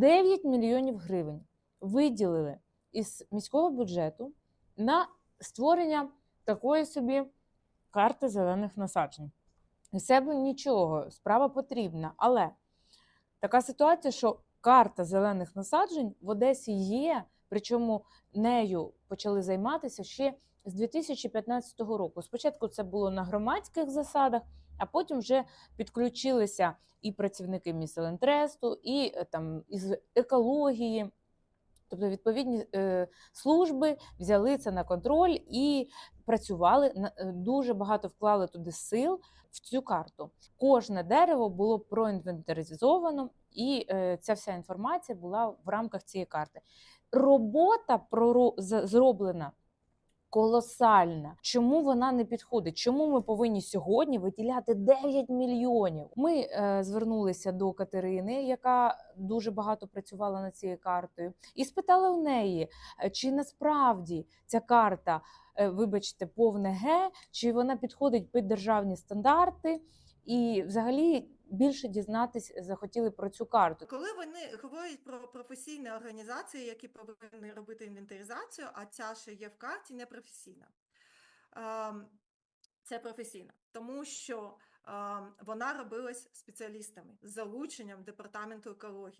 9 мільйонів гривень виділили із міського бюджету на створення такої собі карти зелених насаджень. З себе нічого, справа потрібна. Але така ситуація, що карта зелених насаджень в Одесі є, причому нею почали займатися ще з 2015 року. Спочатку це було на громадських засадах, а потім вже підключилися і працівники Міселентресту, і е, там із екології. Тобто відповідні е, служби взяли це на контроль і працювали е, дуже багато вклали туди сил в цю карту. Кожне дерево було проінвентаризовано, і ця вся інформація була в рамках цієї карти. Робота зроблена колосальна. Чому вона не підходить? Чому ми повинні сьогодні виділяти 9 мільйонів? Ми е, звернулися до Катерини, яка дуже багато працювала над цією картою, і спитали у неї, е, чи насправді ця карта, е, вибачте, повне Г, чи вона підходить під державні стандарти, і взагалі більше дізнатись захотіли про цю карту. Коли вони говорять про професійні організації, які повинні робити інвентаризацію, а ця ще є в карті, не професійна. Ем, Це професійна, тому що ем, вона робилась спеціалістами з залученням департаменту екології.